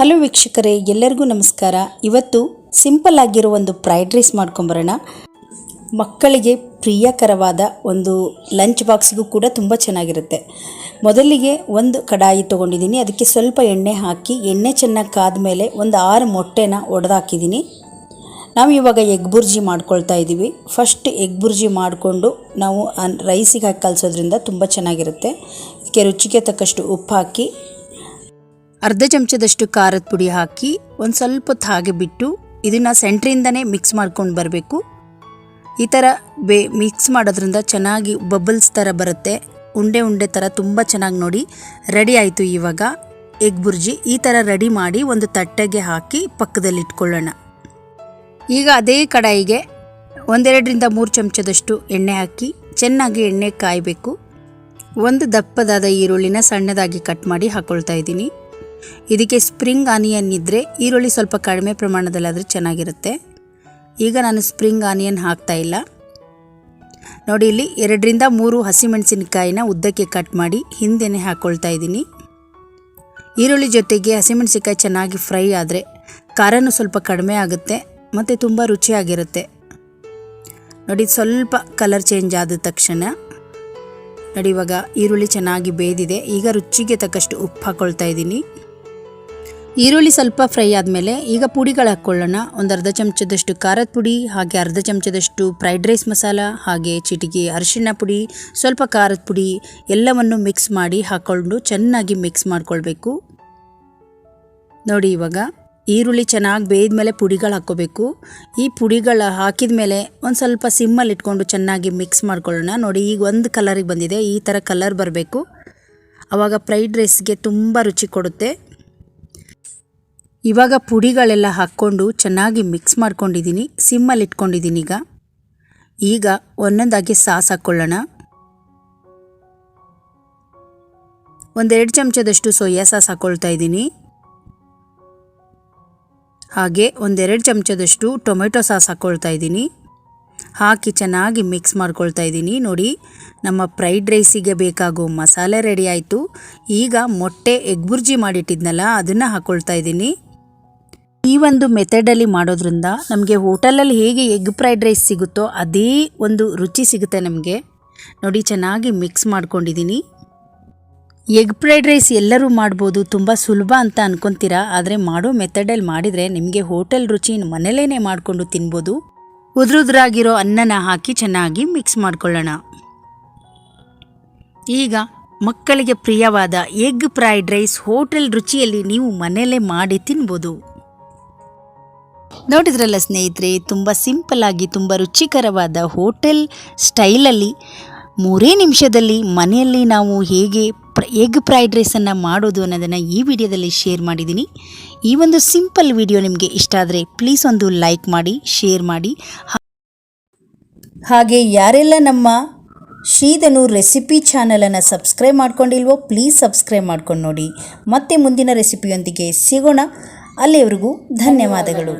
Hello ವೀಕ್ಷಕರೇ, ಎಲ್ಲರಿಗೂ ನಮಸ್ಕಾರ. ಇವತ್ತು ಸಿಂಪಲ್ ಆಗಿರೋ ಒಂದು ಫ್ರೈಡ್ ರೈಸ್ ಮಾಡ್ಕೊಂಬರೋಣ. ಮಕ್ಕಳಿಗೆ ಪ್ರಿಯಕರವಾದ ಒಂದು ಲಂಚ್ ಬಾಕ್ಸ್ಗೂ ಕೂಡ ತುಂಬ ಚೆನ್ನಾಗಿರುತ್ತೆ. ಮೊದಲಿಗೆ ಒಂದು ಕಡಾಯಿ ತೊಗೊಂಡಿದ್ದೀನಿ. ಅದಕ್ಕೆ ಸ್ವಲ್ಪ ಎಣ್ಣೆ ಹಾಕಿ, ಎಣ್ಣೆ ಚೆನ್ನಾಗಿ ಕಾದ ಮೇಲೆ ಒಂದು ಆರು ಮೊಟ್ಟೆನ ಒಡೆದಾಕಿದ್ದೀನಿ. ನಾವು ಇವಾಗ ಎಗ್ ಬುರ್ಜಿ ಮಾಡ್ಕೊಳ್ತಾ ಇದ್ದೀವಿ. ಫಸ್ಟ್ ಎಗ್ ಬುರ್ಜಿ ಮಾಡಿಕೊಂಡು ನಾವು ರೈಸಿಗೆ ಹಾಕಿ ಕಲಿಸೋದ್ರಿಂದ ತುಂಬ ಚೆನ್ನಾಗಿರುತ್ತೆ. ಇದಕ್ಕೆ ರುಚಿಗೆ ತಕ್ಕಷ್ಟು ಉಪ್ಪು ಹಾಕಿ ಅರ್ಧ ಚಮಚದಷ್ಟು ಖಾರದ ಪುಡಿ ಹಾಕಿ ಒಂದು ಸ್ವಲ್ಪ ಹಾಗೆ ಬಿಟ್ಟು ಇದನ್ನು ಸೆಂಟ್ರಿಂದನೇ ಮಿಕ್ಸ್ ಮಾಡ್ಕೊಂಡು ಬರಬೇಕು. ಈ ಥರ ಬೇ ಮಿಕ್ಸ್ ಮಾಡೋದ್ರಿಂದ ಚೆನ್ನಾಗಿ ಬಬಲ್ಸ್ ಥರ ಬರುತ್ತೆ. ಉಂಡೆ ಉಂಡೆ ಥರ ತುಂಬ ಚೆನ್ನಾಗಿ ನೋಡಿ. ರೆಡಿ ಆಯಿತು ಇವಾಗ. ಎಗ್ ಬುರ್ಜಿ ಈ ಥರ ರೆಡಿ ಮಾಡಿ ಒಂದು ತಟ್ಟೆಗೆ ಹಾಕಿ ಪಕ್ಕದಲ್ಲಿ ಇಟ್ಕೊಳ್ಳೋಣ. ಈಗ ಅದೇ ಕಡಾಯಿಗೆ ಒಂದೆರಡರಿಂದ ಮೂರು ಚಮಚದಷ್ಟು ಎಣ್ಣೆ ಹಾಕಿ ಚೆನ್ನಾಗಿ ಎಣ್ಣೆ ಕಾಯಬೇಕು. ಒಂದು ದಪ್ಪದಾದ ಈರುಳ್ಳಿನ ಸಣ್ಣದಾಗಿ ಕಟ್ ಮಾಡಿ ಹಾಕ್ಕೊಳ್ತಾ ಇದ್ದೀನಿ. ಇದಕ್ಕೆ ಸ್ಪ್ರಿಂಗ್ ಆನಿಯನ್ ಇದ್ದರೆ ಈರುಳ್ಳಿ ಸ್ವಲ್ಪ ಕಡಿಮೆ ಪ್ರಮಾಣದಲ್ಲಾದರೆ ಚೆನ್ನಾಗಿರುತ್ತೆ. ಈಗ ನಾನು ಸ್ಪ್ರಿಂಗ್ ಆನಿಯನ್ ಹಾಕ್ತಾ ಇಲ್ಲ. ನೋಡಿ, ಇಲ್ಲಿ ಎರಡರಿಂದ ಮೂರು ಹಸಿಮೆಣಸಿನಕಾಯಿನ ಉದ್ದಕ್ಕೆ ಕಟ್ ಮಾಡಿ ಹಿಂದೆನೆ ಹಾಕ್ಕೊಳ್ತಾ ಇದ್ದೀನಿ. ಈರುಳ್ಳಿ ಜೊತೆಗೆ ಹಸಿಮೆಣಸಿನಕಾಯಿ ಚೆನ್ನಾಗಿ ಫ್ರೈ ಆದರೆ ಖಾರನೂ ಸ್ವಲ್ಪ ಕಡಿಮೆ ಆಗುತ್ತೆ ಮತ್ತು ತುಂಬ ರುಚಿಯಾಗಿರುತ್ತೆ. ನೋಡಿ, ಸ್ವಲ್ಪ ಕಲರ್ ಚೇಂಜ್ ಆದ ತಕ್ಷಣ ನೋಡಿ, ಇವಾಗ ಈರುಳ್ಳಿ ಚೆನ್ನಾಗಿ ಬೇದಿದೆ. ಈಗ ರುಚಿಗೆ ತಕ್ಕಷ್ಟು ಉಪ್ಪು ಹಾಕ್ಕೊಳ್ತಾ ಇದ್ದೀನಿ. ಈರುಳ್ಳಿ ಸ್ವಲ್ಪ ಫ್ರೈ ಆದಮೇಲೆ ಈಗ ಪುಡಿಗಳು ಹಾಕ್ಕೊಳ್ಳೋಣ ಒಂದು ಅರ್ಧ ಚಮಚದಷ್ಟು ಖಾರದ ಪುಡಿ, ಹಾಗೆ ಅರ್ಧ ಚಮಚದಷ್ಟು ಫ್ರೈಡ್ ರೈಸ್ ಮಸಾಲ, ಹಾಗೆ ಚಿಟಿಕೆ ಅರಿಶಿಣ ಪುಡಿ, ಸ್ವಲ್ಪ ಖಾರದ ಪುಡಿ ಎಲ್ಲವನ್ನು ಮಿಕ್ಸ್ ಮಾಡಿ ಹಾಕ್ಕೊಂಡು ಚೆನ್ನಾಗಿ ಮಿಕ್ಸ್ ಮಾಡ್ಕೊಳ್ಬೇಕು. ನೋಡಿ ಇವಾಗ ಈರುಳ್ಳಿ ಚೆನ್ನಾಗಿ ಬೇಯ್ದ ಮೇಲೆ ಪುಡಿಗಳು ಹಾಕ್ಕೋಬೇಕು. ಈ ಪುಡಿಗಳು ಹಾಕಿದ ಮೇಲೆ ಒಂದು ಸ್ವಲ್ಪ ಸಿಮ್ಮಲ್ಲಿ ಇಟ್ಕೊಂಡು ಚೆನ್ನಾಗಿ ಮಿಕ್ಸ್ ಮಾಡ್ಕೊಳ್ಳೋಣ. ನೋಡಿ ಈಗ ಒಂದು ಕಲರಿಗೆ ಬಂದಿದೆ. ಈ ಥರ ಕಲರ್ ಬರಬೇಕು. ಆವಾಗ ಫ್ರೈಡ್ ರೈಸ್ಗೆ ತುಂಬ ರುಚಿ ಕೊಡುತ್ತೆ. ಇವಾಗ ಪುಡಿಗಳೆಲ್ಲ ಹಾಕ್ಕೊಂಡು ಚೆನ್ನಾಗಿ ಮಿಕ್ಸ್ ಮಾಡ್ಕೊಂಡಿದ್ದೀನಿ ಸಿಮ್ಮಲ್ಲಿ ಇಟ್ಕೊಂಡಿದ್ದೀನಿ ಈಗ. ಈಗ ಒಂದೊಂದಾಗಿ ಸಾಸ್ ಹಾಕ್ಕೊಳ್ಳೋಣ. ಒಂದೆರಡು ಚಮಚದಷ್ಟು ಸೋಯಾ ಸಾಸ್ ಹಾಕ್ಕೊಳ್ತಾ ಇದ್ದೀನಿ. ಹಾಗೆ ಒಂದೆರಡು ಚಮಚದಷ್ಟು ಟೊಮೆಟೊ ಸಾಸ್ ಹಾಕ್ಕೊಳ್ತಾ ಇದ್ದೀನಿ. ಹಾಕಿ ಚೆನ್ನಾಗಿ ಮಿಕ್ಸ್ ಮಾಡ್ಕೊಳ್ತಾ ಇದ್ದೀನಿ. ನೋಡಿ, ನಮ್ಮ ಫ್ರೈಡ್ ರೈಸಿಗೆ ಬೇಕಾಗೋ ಮಸಾಲೆ ರೆಡಿ ಆಯಿತು. ಈಗ ಮೊಟ್ಟೆ ಎಗ್ ಬುರ್ಜಿ ಮಾಡಿಟ್ಟಿದ್ನಲ್ಲ, ಅದನ್ನು ಹಾಕ್ಕೊಳ್ತಾ ಇದ್ದೀನಿ. ಈ ಒಂದು ಮೆಥಡಲ್ಲಿ ಮಾಡೋದ್ರಿಂದ ನಮಗೆ ಹೋಟೆಲಲ್ಲಿ ಹೇಗೆ ಎಗ್ ಫ್ರೈಡ್ ರೈಸ್ ಸಿಗುತ್ತೋ ಅದೇ ಒಂದು ರುಚಿ ಸಿಗುತ್ತೆ ನಮಗೆ. ನೋಡಿ, ಚೆನ್ನಾಗಿ ಮಿಕ್ಸ್ ಮಾಡ್ಕೊಂಡಿದ್ದೀನಿ ಎಗ್ ಫ್ರೈಡ್ ರೈಸ್ ಎಲ್ಲರೂ ಮಾಡ್ಬೋದು, ತುಂಬ ಸುಲಭ ಅಂತ ಅನ್ಕೊತೀರಾ? ಆದರೆ ಮಾಡೋ ಮೆಥಡಲ್ಲಿ ಮಾಡಿದರೆ ನಿಮಗೆ ಹೋಟೆಲ್ ರುಚಿ ಮನೇಲೇ ಮಾಡಿಕೊಂಡು ತಿನ್ಬೋದು. ಉದ್ರುದ್ರಾಗಿರೋ ಅನ್ನನ ಹಾಕಿ ಚೆನ್ನಾಗಿ ಮಿಕ್ಸ್ ಮಾಡ್ಕೊಳ್ಳೋಣ. ಈಗ ಮಕ್ಕಳಿಗೆ ಪ್ರಿಯವಾದ ಎಗ್ ಫ್ರೈಡ್ ರೈಸ್ ಹೋಟೆಲ್ ರುಚಿಯಲ್ಲಿ ನೀವು ಮನೆಯಲ್ಲೇ ಮಾಡಿ ತಿನ್ಬೋದು. ನೋಡಿದ್ರಲ್ಲ ಸ್ನೇಹಿತರೆ, ತುಂಬ ಸಿಂಪಲ್ ಆಗಿ, ತುಂಬ ರುಚಿಕರವಾದ ಹೋಟೆಲ್ ಸ್ಟೈಲಲ್ಲಿ ಮೂರೇ ನಿಮಿಷದಲ್ಲಿ ಮನೆಯಲ್ಲಿ ನಾವು ಹೇಗೆ ಎಗ್ ಫ್ರೈಡ್ ರೈಸನ್ನು ಮಾಡೋದು ಅನ್ನೋದನ್ನು ಈ ವಿಡಿಯೋದಲ್ಲಿ ಶೇರ್ ಮಾಡಿದ್ದೀನಿ. ಈ ಒಂದು ಸಿಂಪಲ್ ವಿಡಿಯೋ ನಿಮಗೆ ಇಷ್ಟ ಆದರೆ ಪ್ಲೀಸ್ ಒಂದು ಲೈಕ್ ಮಾಡಿ ಶೇರ್ ಮಾಡಿ. ಹಾಗೆ ಯಾರೆಲ್ಲ ನಮ್ಮ ಶ್ರೀಧನು ರೆಸಿಪಿ ಚಾನಲನ್ನು ಸಬ್ಸ್ಕ್ರೈಬ್ ಮಾಡ್ಕೊಂಡಿಲ್ವೋ ಪ್ಲೀಸ್ ಸಬ್ಸ್ಕ್ರೈಬ್ ಮಾಡ್ಕೊಂಡು ನೋಡಿ. ಮತ್ತೆ ಮುಂದಿನ ರೆಸಿಪಿಯೊಂದಿಗೆ ಸಿಗೋಣ. ಅಲ್ಲಿವರೆಗೂ ಧನ್ಯವಾದಗಳು.